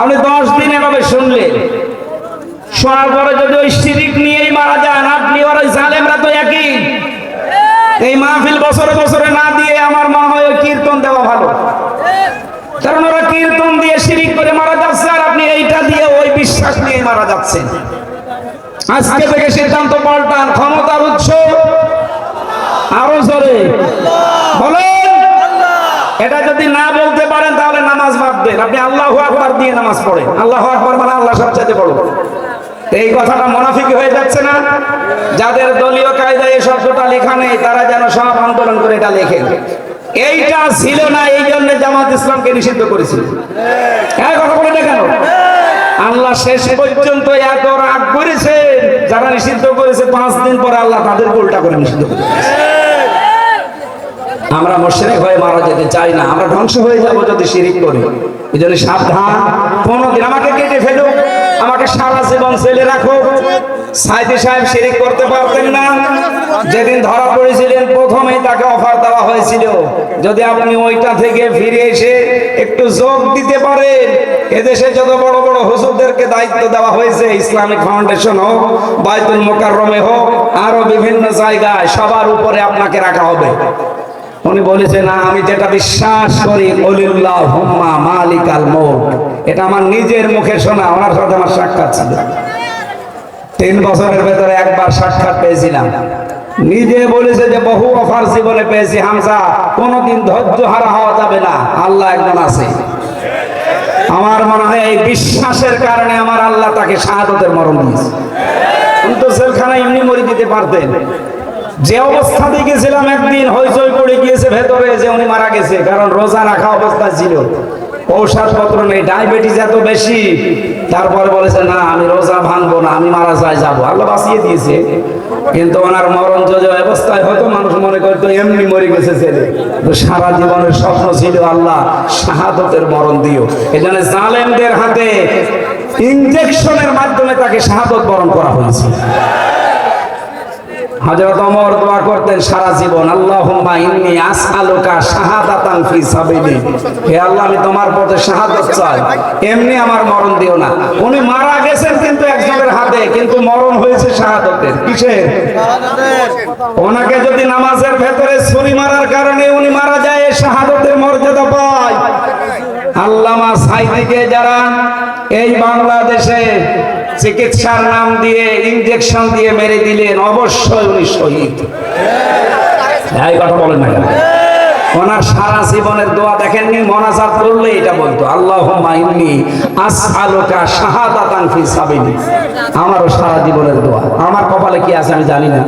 আপনি দশ দিন এভাবে শুনলেন। শোনার পরে যদি ওই শিরিক নিয়েই মারা যান, আপনি আর ওই জালেমরা তো একই। এই মাহফিল বছরে বছরে না দিয়ে আমার মনে হয় ওই কীর্তন দেওয়া ভালো। কারণ ওরা কীর্তন দিয়ে শিরিক করে মারা যাচ্ছে আর আপনি এইটা দিয়ে ওই বিশ্বাস নিয়ে মারা যাচ্ছেন। আজকে থেকে সিদ্ধান্ত পাল্টান, ক্ষমতার উৎস। আরও জোরে। বলেন, এটা যদি না বলতে পারেন তাহলে দেন আপনি আল্লাহ আকবার দিয়ে নামাজ পড়েন আল্লাহ আকবার মানে আল্লাহ সবচাইতে বড়। এই কথাটা মোনাফিকি হয়ে যাচ্ছে না? যাদের দলীয় কায়দায় এই শব্দটা লেখা নেই, তারা যেন সব আন্দোলন করে এটা লেখেন এইটা ছিল না, এই জন্য জামাত ইসলামকে নিষিদ্ধ করেছিল। হ্যাঁ কথা বলে আল্লাহ শেষ পর্যন্ত এত রাগ করেছে, যারা নিষিদ্ধ করেছে, পাঁচ দিন পরে আল্লাহ তাদের উল্টা করে নিষিদ্ধ করেছে আমরা মোশরেক হয়ে মারা যেতে চাই না, আমরা ধ্বংস হয়ে যাব যদি শিরিক করি। এই জন্য সাবধান, কোনোদিন আমাকে কেটে ফেলো আমাকে সারা জীবন ছেলে রাখো সাইদি সাহেব শিরিক করতে পারতেন না। যেদিন ধরা পড়েছিলেন, প্রথমেই তাকে অফার দেওয়া হয়েছিল। যদি আপনি ওইটা থেকে ফিরে এসে একটু যোগ দিতে পারেন, এদেশে যত বড় বড় হুজুরদেরকে দায়িত্ব দেওয়া হয়েছে, ইসলামিক ফাউন্ডেশন হোক, বাইতুল মোকাররমে হোক, আরও বিভিন্ন জায়গায় সবার উপরে আপনাকে রাখা হবে। উনি বলেছে না, আমি যেটা বিশ্বাস করি অলিল্লাহ হুম্মা মালিক আল মৌত এটা আমার নিজের মুখে শোনা, ওনার সাথে আমার সাক্ষাৎ ছিল। তিন বছরের ভেতরে একবার সাক্ষাৎ পেয়েছিলাম। নিজে বলেছে যে, বহু অফার জীবনে পেয়েছি হামসা কোনোদিন ধৈর্য হারা হওয়া যাবে না। আল্লাহ একজন আছে। আমার মনে হয় এই বিশ্বাসের কারণে আমার আল্লাহ তাকে শাহাদতের মরণ দিয়েছে। কিন্তু জেলখানা এমনি মরে দিতে পারতেন। যে অবস্থাতে গেছিলাম একদিন হইচই পড়ে গিয়েছে ভেতরে, যে উনি মারা গেছে, কারণ রোজা রাখা অবস্থা ছিল। ঔষধপত্র নেই, ডায়াবেটিস এত বেশি। তারপরে বলেছে, না, আমি রোজা ভাঙবো না, আমি মারা যাই যাব। আল্লাহ বাঁচিয়ে দিয়েছে। কিন্তু ওনার মরণ যদি অবস্থায় হতো, মানুষ মনে করতো, এমনি মরে গেছে ছেলে। তো সারা জীবনের স্বপ্ন ছিল, আল্লাহ, শাহাদতের মরণ দিও। এই জন্য জালেমদের হাতে ইনজেকশনের মাধ্যমে তাকে শাহাদত বরণ করা হয়েছে। হযরত ওমর দোয়া করতেন, সারা জীবন আল্লাহুম্মা ইন্নী আসআলুকা শাহাদাতান ফি সাবিলি। হে আল্লাহ, আমি তোমার পথে শাহাদাত চাই। এমনি আমার মরণ দিও না। উনি মারা গেছেন কিন্তু একজনের হাতে, কিন্তু মরণ হয়েছে শাহাদাতের। কিসের? ওনাকে যদি নামাজের ভেতরে ছুরি মারার কারণে উনি মারা যায় শাহাদাতের মর্যাদা পায়। আল্লামা সাইদিকে যারা এই বাংলাদেশে চিকিৎসার নাম দিয়ে ইঞ্জেকশন দিয়ে মেরে দিলেন, অবশ্যই উনি শহীদ। কথা বলেন না ওনার সারা জীবনের দোয়া দেখেননি, মনাজাত করলে এটা বলতো আল্লাহ আমারও সারা জীবনের দোয়া। আমার কপালে কি আছে আমি জানি না।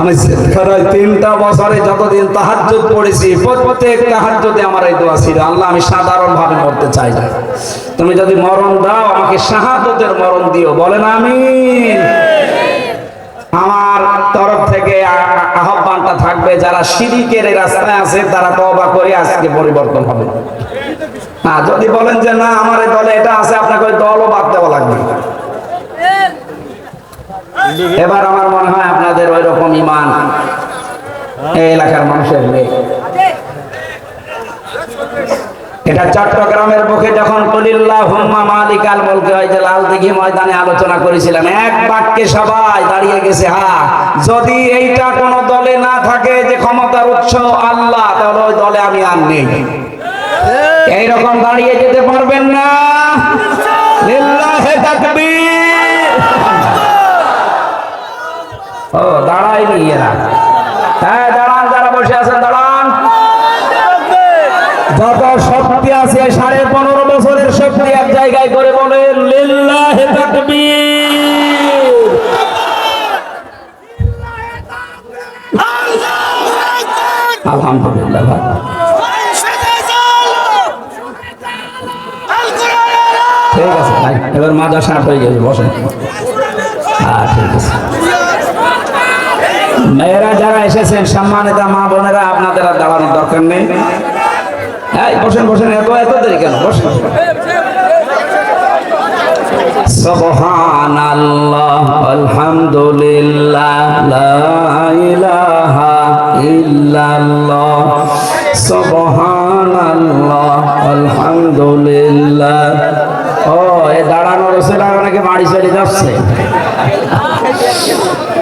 আমি প্রায় তিনটা বছরে যতদিন তাহাজ্জুদ পড়েছি, প্রত্যেক তাহাজ্জুদে আমার এই দোয়া ছিল। আল্লাহ, আমি সাধারণ ভাবে মরতে চাই না। তুমি যদি মরণ দাও, আমাকে শাহাদতের মরণ দিও। বলেন আমিন। আমার তরফ থেকে আহ্বানটা থাকবে, যারা শিরিকের রাস্তায় আছে, তারা তওবা করে আজকে পরিবর্তন হবে। না যদি বলেন যে, না, আমার দলে এটা আছে, আপনাকে দলও বাদ দেওয়া লাগবে। এবার আমার মনে হয় আপনাদের ওই রকম ইমান। এই এলাকার মানুষের নেই এটা চট্টগ্রামের যখন হুম্মা হয় যে লাল দিঘি ময়দানে আলোচনা করেছিলাম, এক বাক্যে সবাই দাঁড়িয়ে গেছে, হা, যদি এইটা কোন দলে না থাকে যে ক্ষমতার উৎস আল্লাহ, তাহলে ওই দলে আমি আর নেই। এইরকম দাঁড়িয়ে যেতে পারবেন না। লিল্লাহে ও দাঁড়াইনি এরা। হ্যাঁ দাঁড়ান, যারা বসে আছেন, দাঁড়ান। যত শক্তি আছে, সাড়ে পনেরো বছরের শক্তি এক জায়গায় করে বলেন, লিল্লাহে তাকবীর। আলহামদুলিল্লাহ। ঠিক আছে, ভাই, এবার মাজা সাপ হয়ে যাবে বসেন। হ্যাঁ ঠিক আছে। মেয়েরা যারা এসেছেন, সম্মানিত মা বোনেরা, আপনাদের আর দাঁড়ানোর দরকার নেই। হ্যাঁ বসেন বসেন, এত এত দেরি কেন? বসেন سبحان الله الحمد لله لا إله إلا الله سبحان الله الحمد لله ও, এ দাঁড়ানোর সেটা অনেকে বাড়ি চলে যাচ্ছে।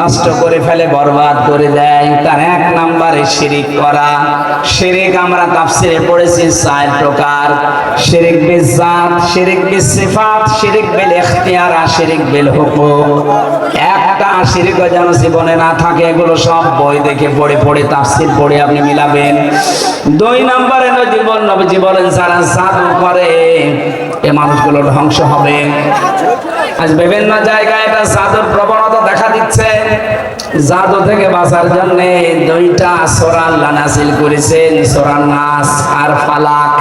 নষ্ট করে ফেলে, বরবাদ করে দেয়। তার এক নাম্বারে শিরিক করা। শিরিক আমরা তাফসিরে পড়েছি, চার প্রকার। শিরিক বিল জাত, শিরিক বিল সিফাত, শিরিক বিল ইখতিয়ার আর শিরিক বিল হুকুম। একটা শিরিক যেন জীবনে না থাকে, এগুলো সব বই দেখে পড়ে পড়ে তাফসির পড়ে আপনি মিলাবেন। দুই নম্বরে নবী বল বলেন, যারা জাদু করে এ মানুষগুলো ধ্বংস হবে। আজ বিভিন্ন জায়গায় এটা জাদুর প্রবণতা দেখা দিচ্ছে। জাদু থেকে বাঁচার জন্য দুইটা সোরাল নাসিল করেছেন, সোরাল নাস আর ফালাক।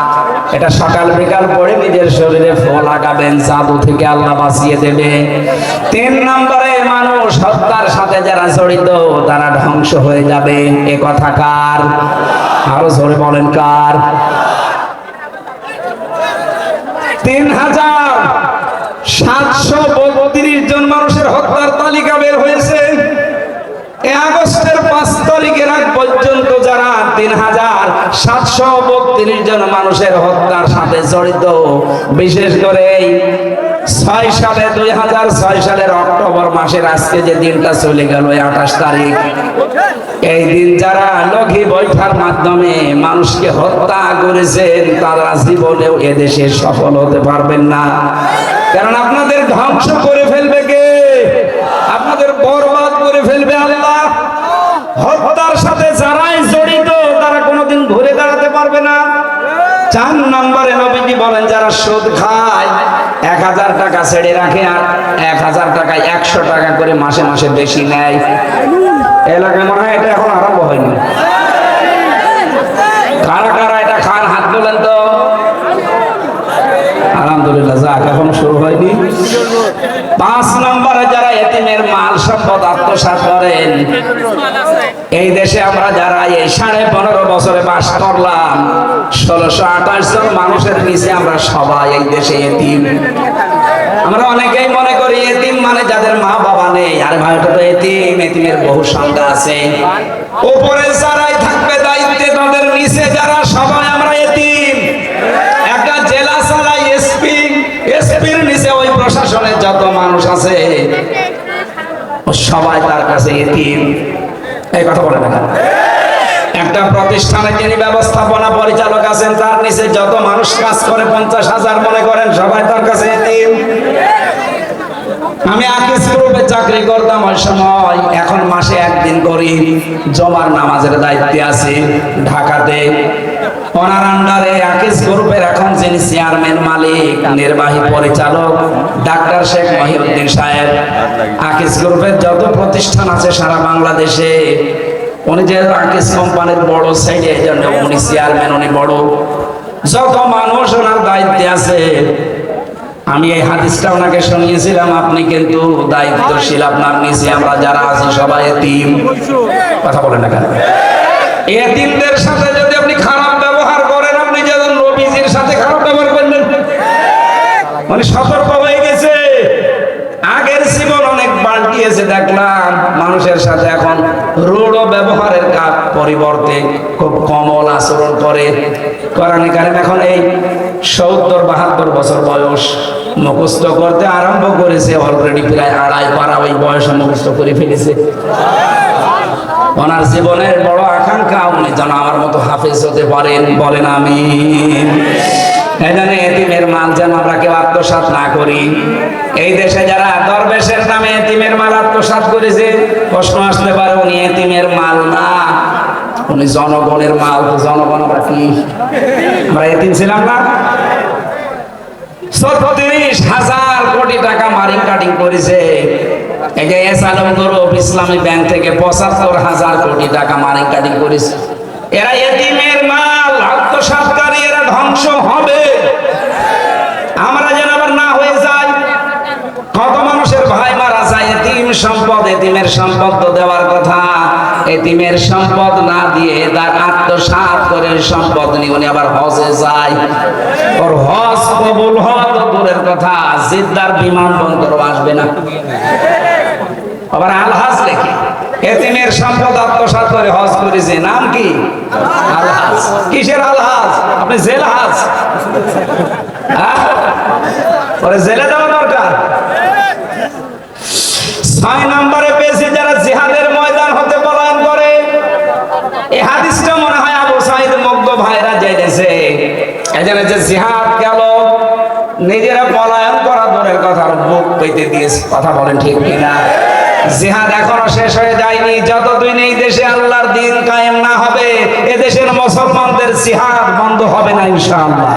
এটা সকাল বিকাল পরে নিজের শরীরে ফল লাগাবেন, জাদু থেকে আল্লাহ বাঁচিয়ে দেবে। তিন নম্বরে মানুষ হত্যার সাথে যারা জড়িত, তারা ধ্বংস হয়ে যাবে। এ কথা কার? আরও জোরে বলেন কার? তিন হাজার সাতশো বত্রিশ জন মানুষের হত্যার তালিকা বের হয়েছে। আগস্টের পাঁচ তারিখের আগ পর্যন্ত যারা তিন হাজার সাতশো বত্রিশ জন মানুষের হত্যার সাথে জড়িত, বিশেষ করে ছয় সালে, দুই হাজার ছয় সালের অক্টোবর মাসের আজকে যে দিনটা চলে গেল আঠাশ তারিখ। এই দিন যারা লঘি বৈঠার মাধ্যমে মানুষকে হত্যা করেছেন, তারা জীবনেও এদেশে সফল হতে পারবেন না। কারণ আপনাদের ধ্বংস করে ফেলবে কে? আপনাদের বরবাদ করে ফেলবে আল্লাহ। হত্যার সাথে যারাই জড়িত, তারা কোনোদিন ঘুরে দাঁড়াতে পারবে না। চার নম্বরে নবীজি বলেন, যারা সুদ খায় এক হাজার টাকা ছেড়ে রাখে আর এক হাজার টাকায় একশো টাকা করে মাসে মাসে বেশি নেয়। এলাকায় মনে হয় এটা এখন আরম্ভ হয়নি। কারা কারা এটা খান হাত তোলেন তো? আলহামদুলিল্লাহ, যাক, এখনও শুরু হয়নি। পাঁচ নম্বরে যারা এতিমের মাল সম্পদ আত্মসাৎ করেন এই দেশে আমরা যারা এই সাড়ে পনেরো বছরে বাস করলাম, ষোলোশো আঠাশ জন মানুষের নিচে আমরা সবাই এই দেশে এতিম। আমরা অনেকেই মনে করি এতিম মানে যাদের মা বাবা নেই, আরে ভাই ওটা তো এতিম, এতিমের বহু সংখ্যা আছে। উপরে যারাই থাকবে দায়িত্বে, তাদের নিচে যারা সবাই আমরা এতিম। একটা জেলা চালাই এসপি, এসপির নিচে ওই প্রশাসনের যত মানুষ আছে, সবাই তার কাছে এতিম। এই কথা বলে না একটা প্রতিষ্ঠানে যিনি ব্যবস্থাপনা পরিচালক আছেন, তার নিচে যত মানুষ কাজ করে, পঞ্চাশ হাজার মনে করেন, সবাই তার কাছে আমি আকিস গ্রুপে চাকরি করতাম ওই সময়, এখন মাসে একদিন করি, জমার নামাজের দায়িত্বে আছি ঢাকাতে। চেয়ারম্যান নির্বাহী পরিচালক, ডাক্তার শেখ সাহেব। গ্রুপের যত প্রতিষ্ঠান আছে সারা বাংলাদেশে, উনি যে আকিস কোম্পানির বড় উনি চেয়ারম্যান, উনি বড়। যত মানুষ ওনার দায়িত্বে আছে আমি এই হাদিসটা ওনাকে শুনিয়েছিলাম, আপনি কিন্তু দায়িত্বশীল, আপনার নিচে আমরা যারা আছি সবাই এতিম। কথা বলেন না কেন? এতিমদের সাথে যদি আপনি খারাপ ব্যবহার করেন, আপনি যেমন নবীজির সাথে খারাপ ব্যবহার করবেন মানে সতর্ক হয়ে গেছে। আগের জীবন অনেক পাল্টিয়েছে, দেখলাম মানুষের সাথে এখন রূঢ় ব্যবহারের কাজ পরিবর্তে খুব কমল আচরণ করে। কোরআনে কারিম এখন এই সত্তর, বাহাত্তর বছর বয়স। মুখস্থ করতে আরম্ভ করেছে অলরেডি প্রায় আড়াই পারা ওই বয়সে মুখস্থ করে ফেলেছে। ওনার জীবনের বড় আকাঙ্ক্ষা, উনি যেন আমার মতো হাফেজ হতে পারেন, বলেন আমি এতিমের মাল যেন আমরা কেউ আত্মসাৎ না করি। এই দেশে যারা দরবেশের নামে এতিমের মাল আত্মসাৎ করেছে, প্রশ্ন আসতে পারে, উনি এতিমের মাল না। উনি জনগণের মাল জনগণ আমরা কি? আমরা এতিম ছিলাম না? এরা মাল এরা ধ্বংস হবে। আমরা যেন আবার না হয়ে ভাই মারা যায় সম্পদ, এতিমের সম্পদ তো দেওয়ার কথা। এই এটিমের সম্পদ না দিয়ে তার আত্মসাৎ করে সম্পদ নিয়ে উনি আবার হজে যায়। ওর হজ কবুল তো দূরের কথা, জিদ্দার বিমানবন্দর আসবে না। আবার আলহাজ লেখে, এতিমের সম্পদ আত্মসাৎ করে হজ করেছে, নাম কি? আলহাজ কিসের আলহাজ আপনি জেলহাজ হ্যাঁ? পরে জেলে দেওয়া দরকার। ছয় নম্বরে এজন্য যে জিহাদ গেল, নিজেরা পলায়ন করা দূরের কথা বুক পেতে দিয়েছে। কথা বলেন ঠিক কিনা? জিহাদ এখনও শেষ হয়ে যায়নি। যতদিন এই দেশে আল্লাহর দিন কায়েম না হবে এ দেশের মুসলমানদের জিহাদ বন্ধ হবে না ইনশাআল্লাহ।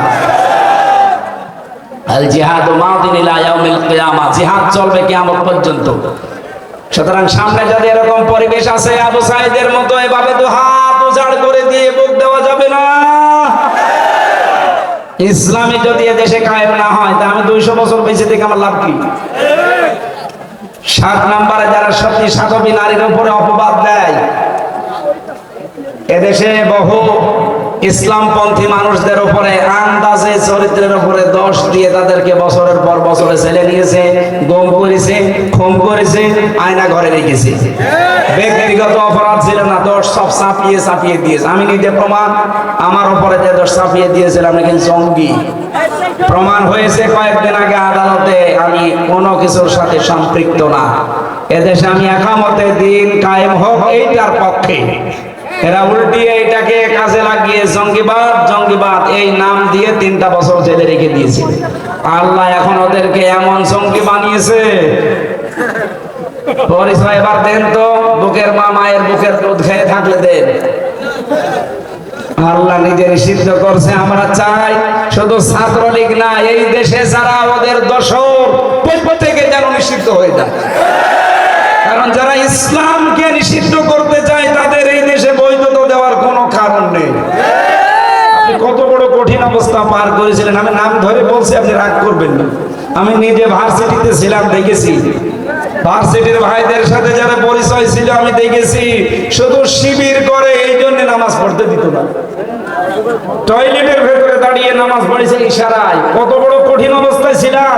আল জিহাদ মাউদিন ইলা ইয়াউমিল কিয়ামা। জিহাদ চলবে কিয়ামত পর্যন্ত। সুতরাং সামনে যদি এরকম পরিবেশ আছে, আবু সাইদের মতো এভাবে তো হাত উজাড় করে দিয়ে বুক দেওয়া যাবে না ইসলামী যদি দেশে কায়েম না হয় তা আমি দুইশো বছর বেঁচে থেকে আমার লাভ কি? সাত নাম্বারে যারা সত্যি সাধবী নারীর উপরে অপবাদ দেয় এদেশে বহু ইসলামপন্থী মানুষদের উপরে, আন্দাজে চরিত্রের উপরে দোষ দিয়ে তাদেরকে বছরের পর বছরে ছেলে নিয়েছে, গম করেছে, খুন করেছে, আয়না ঘরে রেখেছে। ব্যক্তিগত অপরাধ ছিল না, দোষ সব চাপিয়ে চাপিয়ে দিয়েছে। আমি নিজে প্রমাণ, আমার উপরে যে দোষ চাপিয়ে দিয়েছিলাম নাকি জঙ্গি। প্রমাণ হয়েছে কয়েকদিন আগে আদালতে, আমি কোনো কিছুর সাথে সম্পৃক্ত না। এদেশে আমি একামতে দিন কায়েম হোক, এইটার পক্ষে। এরা উল্টিয়ে এটাকে কাজে লাগিয়ে জঙ্গিবাদ জঙ্গিবাদ, এই নাম দিয়ে তিনটা বছর জেলে রেখে দিয়েছে। আল্লাহ এখন ওদেরকে এমন জঙ্গি বানিয়েছে। পরিচয় এবার দেন তো, বুকের মা মায়ের বুকের দুধ খেয়ে থাকলে দেন। আল্লাহ নিজে নিষিদ্ধ করছে, আমরা চাই শুধু ছাত্রলীগ না, এই দেশে যারা ওদের দোষর, প্রত্যেকে যেন নিষিদ্ধ হয়ে যায়। কারণ যারা ইসলামকে নিষিদ্ধ করতে চায় তাদের এই দেশে বৈধতা দেওয়ার কোনো কারণ নেই আপনি কত বড় অবস্থা পার করেছিলেন। আমি নাম ধরে বলছি, আপনি রাগ করবেন না। আমি নিজে ভার্সিটিতে ছিলাম, দেখেছি। ভার্সিটির ভাইদের সাথে যারা পরিচয় ছিল, আমি দেখেছি। শুধু শিবির করে এই জন্য নামাজ পড়তে দিত না। টয়লেটের ভেতরে দাঁড়িয়ে নামাজ পড়েছে ইশারায়। কত বড় কঠিন অবস্থায় ছিলাম।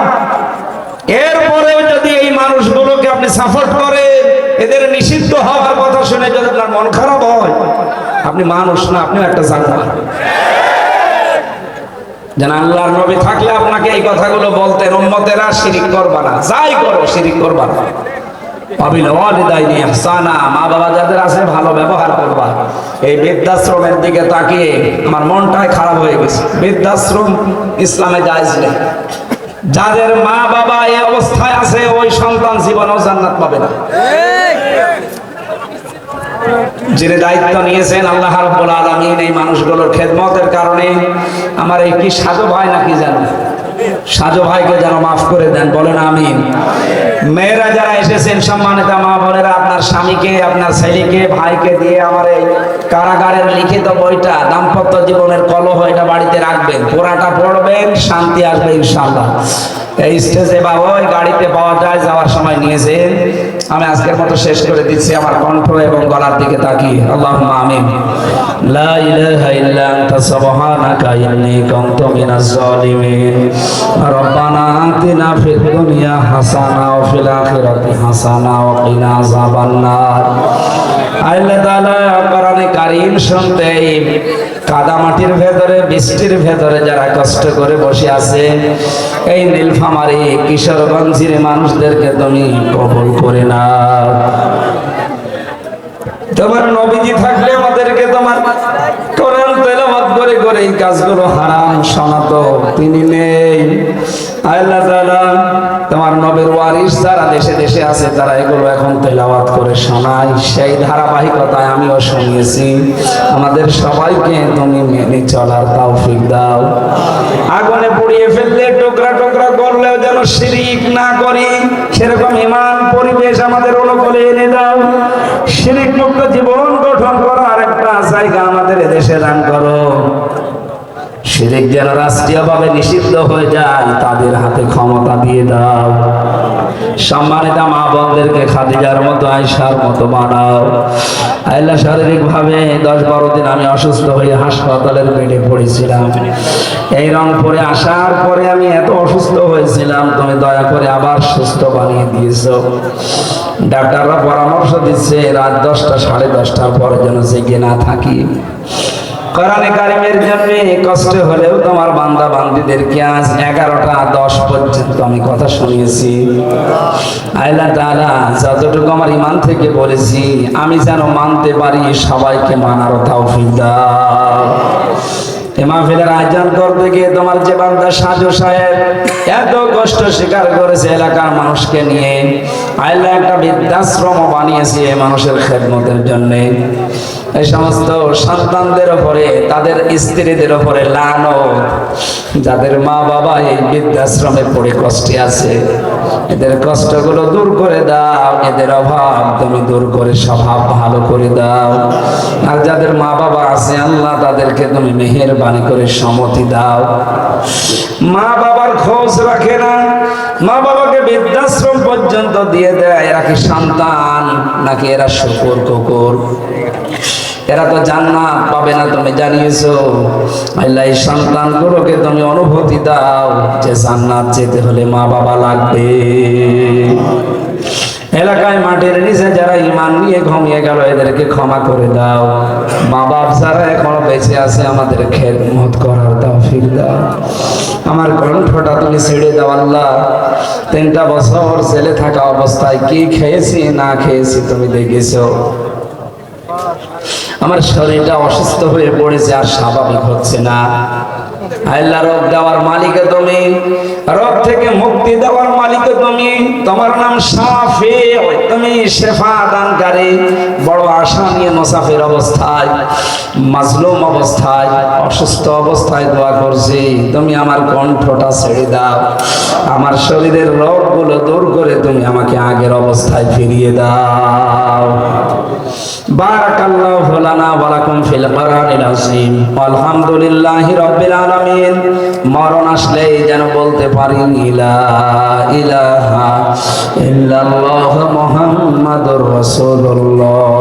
এরপরেও যদি এই মানুষগুলোকে আপনি সাপোর্ট করেন, এদের নিষিদ্ধ হওয়ার কথা শুনে যদি আপনার মন খারাপ হয়, আপনি মানুষ না, আপনিও একটা জানোয়ার। যেন আল্লাহর নবী থাকলে আপনাকে এই কথাগুলো বলতেন, উম্মতেরা শিরিক করবা না। যাই করো, শিরিক করবা না। মা বাবা যাদের আছে, ভালো ব্যবহার এই বৃদ্ধাশ্রমের দিকে তাকিয়ে আমার মনটাই খারাপ হয়ে গেছে। বৃদ্ধাশ্রম ইসলামে যাদের মা বাবা এই অবস্থায় আছে, ওই সন্তান জীবনেও জান্নাত পাবে না। যিনি দায়িত্ব নিয়েছেন আল্লাহ রব্বুল আলমিন এই মানুষগুলোর খেদমতের কারণে, আমার এই কি সাধু ভাই নাকি জানো? সাজু ভাইকে যেন মাফ করে দেন, বলেন আমিন। মেয়েরা যারা এসেছেন, সম্মানিত মা বোনেরা, আপনার স্বামীকে, আপনার ছেলেকে, ভাইকে দিয়ে আমার এই কারাগারের লিখিত বইটা, দাম্পত্য জীবনের কলহ এটা বাড়িতে রাখবেন পোড়াটা পড়বেন, শান্তি আসবে ইনশাআল্লাহ। এই স্টেজে বা ওই গাড়িতে পাওয়া যায়, যাওয়ার সময় নিয়েছেন। আমি আজকের মতো শেষ করে দিচ্ছি, আমার কণ্ঠ এবং গলার দিকে তাকিয়ে। আল্লাহ আমিন। ইল্লা আনতা, সুবহানাকা ইন্নী কুনতু মিনাজ জালিমিন রব্বানা আতিনা ফিদ দুনিয়া হাসানা ওয়া ফিল আখিরাতি হাসানা ওয়া কিনা আযাবান নার আল্লাহ তাআলা কোরআনে কারীম শুনতে এই কাদা মাটির ভেতরে, বৃষ্টির ভেতরে যারা কষ্ট করে বসে আছে, এই নীলফামারী কিশোরগঞ্জের মানুষদেরকে তুমি কবুল করে না তোমার নবীজি থাকলে আমাদেরকে তোমার কোরআন তেলাওয়াত করে করে এই কাজগুলো হারাম শোনাতো তিনি নেই। আল্লাহ তাআলা, তোমার নবীর ওয়ারিস যারা দেশে দেশে আছে, তারা এগুলো এখন তেলাওয়াত করে শোনায়। সেই ধারাবাহিকতায় আমিও শুনিয়েছি। আমাদের সবাইকে তুমি মেনে চলার তৌফিক দাও। আগুনে পুড়িয়ে ফেললে, টুকরা টুকরা করলেও যেন শিরিক না করি। সেরকম ইমান, পরিবেশ আমাদের অনুকূলে এনে দাও। শিরিক মুক্ত জীবন গঠন করার একটা জায়গা আমাদের দেশে দান করো। শিরিক যেন রাষ্ট্রীয়ভাবে নিষিদ্ধ হয়ে যায়, তাদের হাতে ক্ষমতা দিয়ে দাও। সম্মানিত মা বোনদেরকে খাদিজার মতো আয়সার মতো বানাও। আল্লাহ শারীরিক ভাবে দশ বারো দিন আমি অসুস্থ হয়ে হাসপাতালের বেডে পড়েছিলাম। এই রংপুরে আসার পরে আমি এত অসুস্থ হয়েছিলাম, তুমি দয়া করে আবার সুস্থ বানিয়ে দিয়েছ। ডাক্তাররা পরামর্শ দিচ্ছে, রাত দশটা সাড়ে দশটার পরে যেন জেগে না থাকি। কোরআনে কারিমের জন্য কষ্ট হলেও তোমার বান্দা বান্দিদেরকে আজ এগারোটা দশ পর্যন্ত আমি কথা শুনিয়েছি? আল্লাহ তাআলা যতটুকু আমার ইমান থেকে বলেছি, আমি যেন মানতে পারি সবাইকে মানার তাও দাও। আয়োজন করতে গিয়ে তোমার সাজু সাহেব এত কষ্ট করেছে এলাকার মানুষকে নিয়ে একটা বৃদ্ধাশ্রম বানিয়েছে মানুষের এই সমস্ত সন্তানদের ওপরে তাদের স্ত্রীদের ওপরে লানো যাদের মা বাবা এই বৃদ্ধাশ্রমে পড়ে কষ্টে আছে। এদের কষ্টগুলো দূর করে দাও, এদের অভাব তুমি দূর করে স্বভাব ভালো করে দাও। আর যাদের মা বাবা আছে, আল্লাহ তাদেরকে তুমি মেহেরবানি করে সম্মতি দাও। মা বাবার খোঁজ রাখে না মা বাবাকে বৃদ্ধাশ্রম পর্যন্ত দিয়ে দেয়, এরা কি সন্তান নাকি এরা শুকুর কুকুর? এরা তো জান্নাত পাবে না, তুমি জানিয়েছো। আল্লাহ, এই সন্তানগুলোকে তুমি অনুভূতি দাও যে জান্নাত যেতে হলে মা বাবা লাগবে। এলাকায় মাটির নিচে যারা ইমান নিয়ে ঘুমিয়ে গেল, এদেরকে ক্ষমা করে দাও। মা বাপ যারা এখনও বেঁচে আছে, আমাদের খেদমত করার দাও ফির দাও। আমার কণ্ঠটা তুমি ছেড়ে দাও, আল্লাহ। তিনটা বছর ছেলে থাকা অবস্থায় কি খেয়েছি, না খেয়েছি তুমি দেখেছ? আমার শরীরটা অসুস্থ হয়ে পড়েছে আর স্বাভাবিক হচ্ছে না। আল্লাহ রোগ দেওয়ার মালিক তুমি। রোগ থেকে মুক্তি দেওয়ার মালিক তুমি। তোমার নাম সাফে তুমি শেফা দানকারী বড় আশা নিয়ে মুসাফির অবস্থায়, মাজলুম অবস্থায়, অসুস্থ অবস্থায় দোয়া করছি। তুমি আমার কণ্ঠটা ছেড়ে দাও। আমার শরীরের রোগগুলো দূর করে তুমি আমাকে আগের অবস্থায় ফিরিয়ে দাও। বারাকাল্লাহু লানা ওয়া লাকুম ফিল কোরআনিল আযীম। আলহামদুলিল্লাহি রাব্বিল আলামিন। মরণ আসলে যেন বলতে পারি ইলা ইলাহা ইল্লাল্লাহ মুহাম্মাদুর রাসূলুল্লাহ।